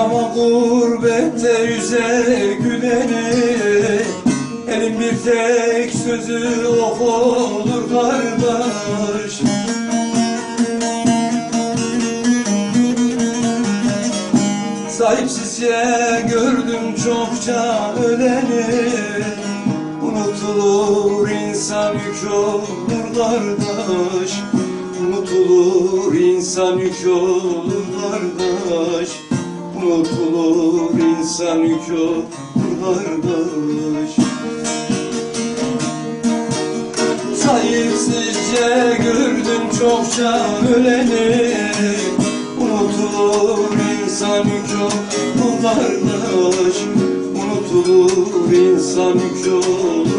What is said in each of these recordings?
Ama gurbette yüze güleni Elin bir tek sözü ok olur kardeş. Sahipsizce gördüm çokça öleni Unutulur insan yük olur kardeş. Unutulur insan yük olur kardeş Unutulur insan kardeş Sahipsizce gördüm çokça öleni Unutulur insan olur kardeş Unutulur insan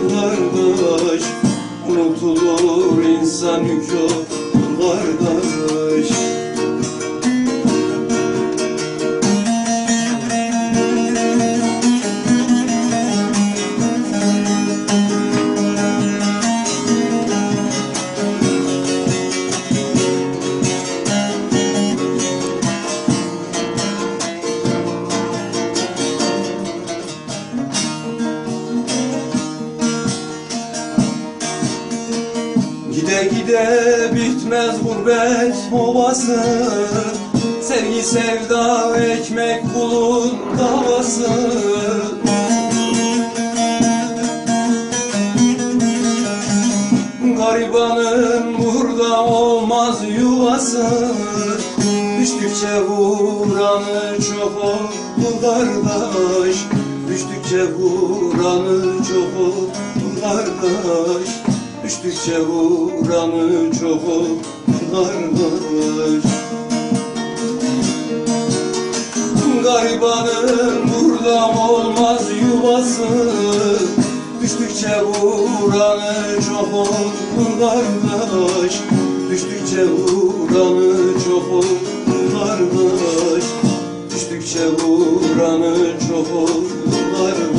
kardeş Unutulur insan yük Gide gide bitmez gurbet ovası Sevgi sevda ekmek kulun davası Garibanın burada olmaz yuvası. Düştükçe vuranı çok olur kardeş. Düştükçe vuranı çok olur kardeş Düştükçe vuranı çok varmış Garibanın burada olmaz yuvası. Düştükçe vuranı çok varmış Düştükçe vuranı çok varmış Düştükçe vuranı çok varmış